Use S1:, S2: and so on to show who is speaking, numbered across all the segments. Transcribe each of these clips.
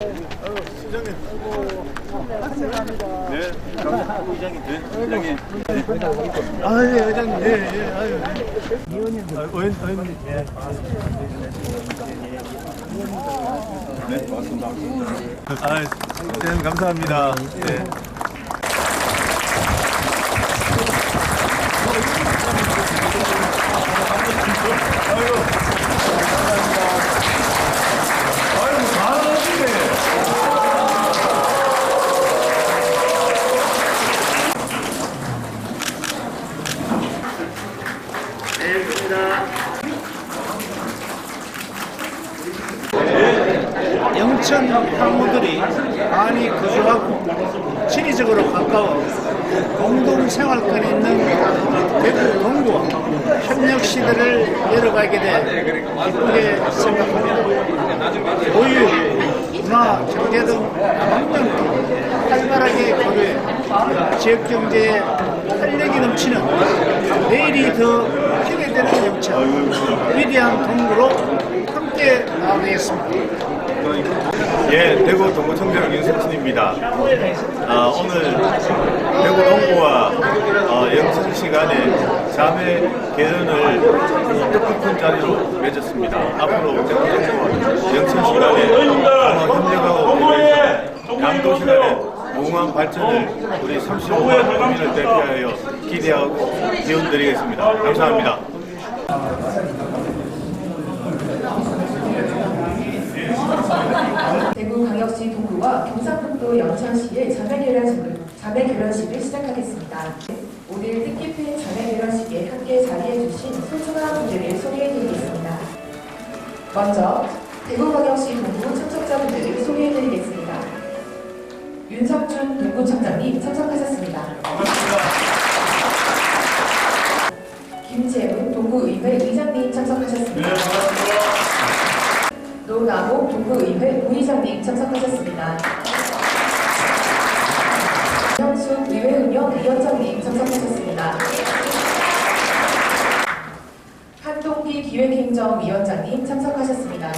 S1: 시장님. 네, 감사합니다. 의장님. 네, 의장님. 네. 아, 예, 의장님. 예, 예, 아유. 의원님. 아, 의원, 의원님. 예. 네, 고맙습니다. 아, 네, 감사합니다. 네. 아유, 잘하시네.
S2: 영천 항구들이 많이 거주하고 지리적으로 가까워 공동 생활권이 있는 대구 동구와 협력 시대를 열어가게 돼 기쁘게 생각합니다. 고유, 문화, 경제 등 다양한 활발하게 거류해 지역 경제에 활력이 넘치는 내일이 더 기대되는 영천 위대한 동구로 함께 나가겠습니다.
S1: 예, 대구 동구청장 윤석진입니다. 아, 오늘 대구 동구와 어, 영천 시간에 자매 개헌을 뜻깊은 자리로 맺었습니다. 앞으로 대구 동구와 영천 시간에 어, 협력하고 양도 시간에 무궁한 발전을 우리 35만 국민을 대표하여 기대하고 기원드리겠습니다. 감사합니다.
S3: 대구광역시 동구와 경상북도 영천시의 자매결연식을, 자매결연식을 시작하겠습니다. 오늘 뜻깊은 자매결연식에 함께 자리해주신 소중한 분들을 소개해드리겠습니다. 먼저 대구광역시 동구 참석자분들을 소개해드리겠습니다. 윤석준 동구청장님 참석하셨습니다. 김재훈 동구의회 의장님 참석하셨습니다. 노남호 동구의회 부의장님 참석하셨습니다. 현숙 의회운영 위원장님 참석하셨습니다. 한동기 기획행정위원장님 참석하셨습니다.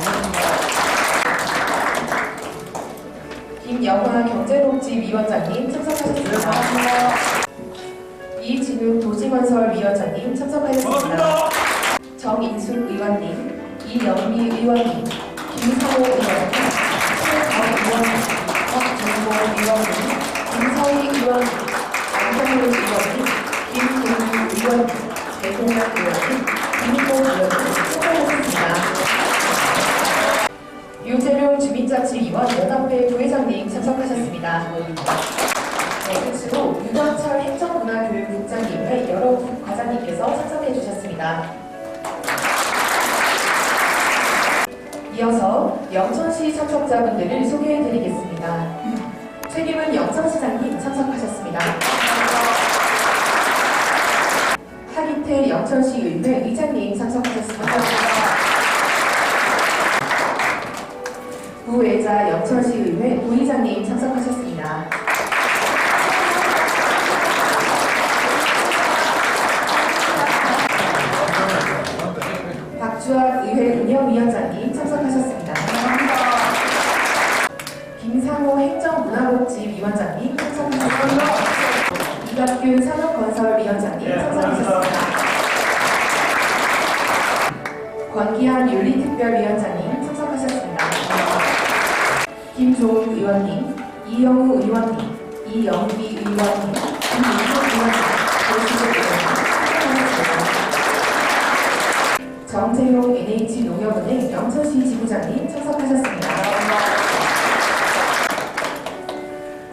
S3: 김영화 경제복지 위원장님 참석하셨습니다. 이진욱 도시건설 위원장님 참석하셨습니다. 정인숙 의원님, 이영미 의원님, 김상호 의원님, 최정 의원님, 박준호 의원님, 김서희 의원님, 안성훈 의원님, 김동규 의원님, 배동락 의원님, 김희봉 의원님 주민자치위원 연합회 부회장님 참석하셨습니다. 네, 끝으로 유관철 행정문화교육국장님의 여러 과장님께서 참석해 주셨습니다. 이어서 영천시 참석자분들을 소개해 드리겠습니다. 최기문 영천시장님 참석하셨습니다. 하기태 영천시 의회 의장님 부의장님 참석하셨습니다. 박주환 의회 운영위원장님 참석하셨습니다. 김상호 행정문화복지 위원장님 참석하셨습니다. 이덕균 산업건설위원장님 참석하셨습니다. 권기한 윤리특별위원장님 참석하셨습니다. 김종욱 의원님, 이영우 의원님, 이영비 의원님, 김민석 의원님, 조수석 의원님. 정재용 NH농협은행 영천시 지부장님 참석하셨습니다.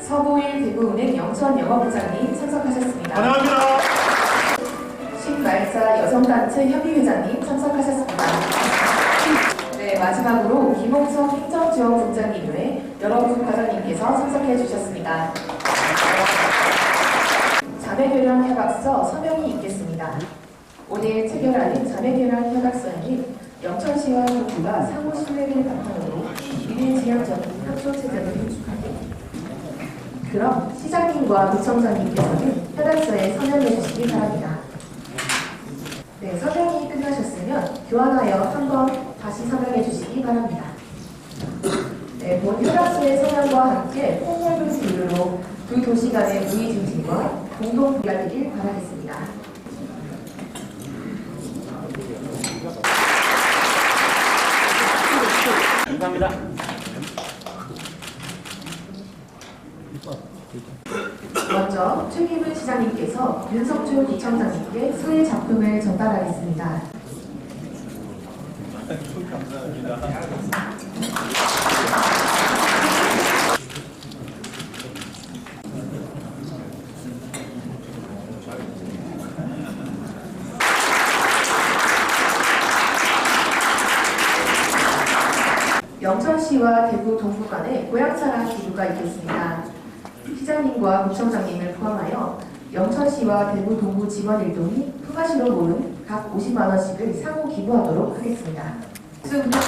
S3: 서보일 대구은행 영천 영업부장님 참석하셨습니다.
S1: 환영합니다.
S3: 신발자 여성단체 협의회장님 참석하셨습니다. 네, 마지막으로 김홍석 행정지원국장님 외 여러 부과장님께서 참석해 주셨습니다. 자매교련 협약서 서명이 있겠습니다. 오늘 체결하는 자매교련 협약서에는 영천시와 동구가 상호 신뢰를 바탕으로 미래지향적인 협조 체제를 구축하고 그럼 시장님과 구청장님께서는 협약서에 서명해 주시기 바랍니다. 네, 서명이 끝나셨으면 교환하여 한번 다시 서명해 주시기 바랍니다. 네, 네, 본 혈압순의 성향과 함께 폭발물 수율로 두 도시 간의 우위 증진과 공동 부여되길 바라겠습니다.
S2: 감사합니다.
S3: 먼저 최기문 시장님께서 윤석준 구청장님께 수의 작품을 전달하겠습니다. 영천시와 대구 동구 간에 고향사랑 기부가 있겠습니다. 시장님과 구청장님을 포함하여 영천시와 대구 동구 직원 일동이 품앗이로 모은 각 50만 원씩을 상호 기부하도록 하겠습니다. 부탁드립니다.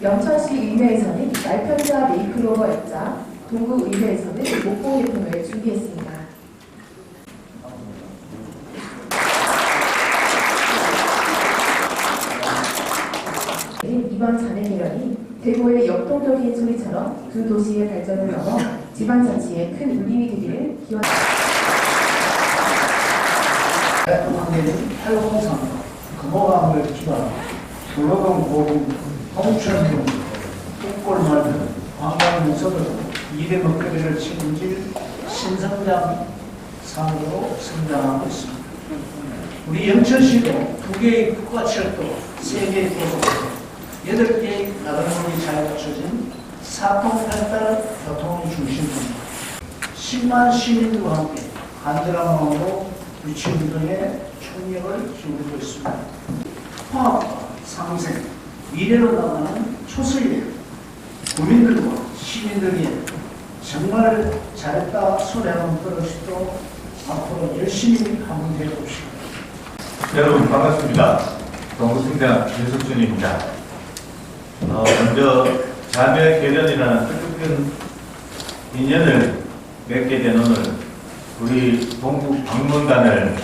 S3: 영천시 의회에서는 날편자 메이크로버 액자, 동구 의회에서는 목공 제품을 준비했습니다. 이번 자매회련이 대구의 역동적인 소리처럼 두 도시의 발전을 넘어 지방자치에 큰 울림이 되기를 기원합니다.
S4: 대통령님 803 금호강을 기반 불로동 고금 홍천동 꿀골마을 관광문서도 200억 개를 책임질 신성장 상으로 성장하고 있습니다. 우리 영천시도 두 개의 국가철도, 세 개의 고속도로, 여덟 개의 나들목이 잘 갖춰진 사통팔달 교통 중심입니다. 10만 시민들과 함께 간절한 마음으로 유치운동에 총력을 기울이고 있습니다. 화합과 상생, 미래로 나가는 초슬리 국민들과 시민들이 정말 잘했다 소리 한번 들으시도록 앞으로 열심히 한번 해봅시다.
S1: 여러분 반갑습니다. 동구승대학 윤석준입니다. 어, 먼저 자매 개련이라는 뜻깊은 인연을 맺게 된 오늘 우리 동구 박물관을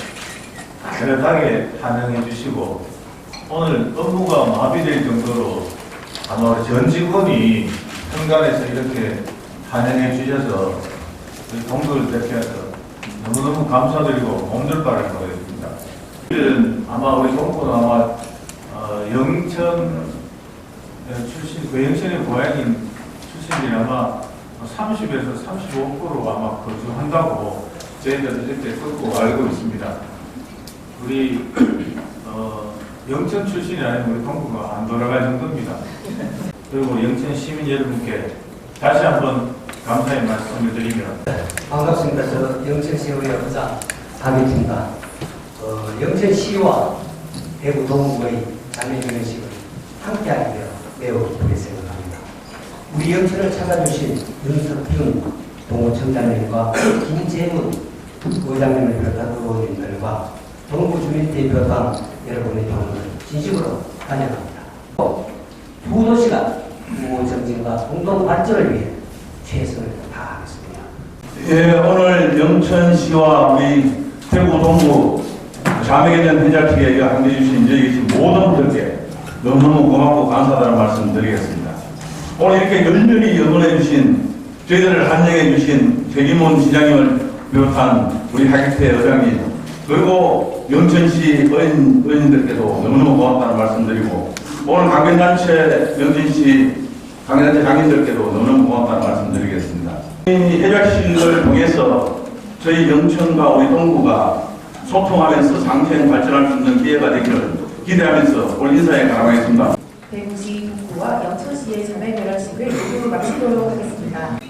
S1: 그릇하게 환영해 주시고 오늘 업무가 마비될 정도로 아마 전 직원이 현관에서 이렇게 환영해 주셔서 우리 동구를 대표해서 너무너무 감사드리고 하고 있습니다. 오늘은 아마 우리 동구는 아마 어, 영천 출신, 그 영천의 고향인 출신들이 아마 30에서 35% 아마 거주한다고 저희들도 이렇게 듣고 알고 있습니다. 우리 어, 영천 출신이 아닌 우리 동구가 안 돌아갈 정도입니다. 그리고 영천 시민 여러분께 다시 한번 감사의 말씀을 드리며
S5: 반갑습니다. 저 영천시의회 의장 담임입니다. 어, 영천시와 대구 동구의 장례결혼식을 함께하게 기쁘게 생각합니다. 우리 영천을 찾아주신 윤석준 동구청장님과 김재문 의장님을 비롯한 의원님들과 동구 주민대표당 여러분의 방문을 진심으로 환영합니다. 두 도시가 구호 정진과 공동 발전을 위해 최선을 다하겠습니다.
S6: 예, 오늘 영천시와 우리 대구 동구 자매개념 회장측에 함께 해 주신 저희 모든 분들께 너무너무 고맙고 감사하다는 말씀 드리겠습니다. 오늘 이렇게 열렬히 응원해 주신 저희들을 환영해 주신 최기문 시장님을 비롯한 우리 하객태 의장님 그리고 영천시 의원, 의원님들께도 너무너무 고맙다는 말씀 드리고 오늘 강변단체 영천시 강연단체 장인들께도 너무너무 고맙다는 말씀 드리겠습니다. 이 해작식을 통해서 저희 영천과 우리 동구가 소통하면서 상생 발전할 수 있는 기회가 되기를 기대하면서 오늘 인사에 가람하겠습니다.
S3: 대구시 동구와 영천시의 자매 결혼식을 모두 마치도록 하겠습니다.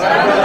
S2: 안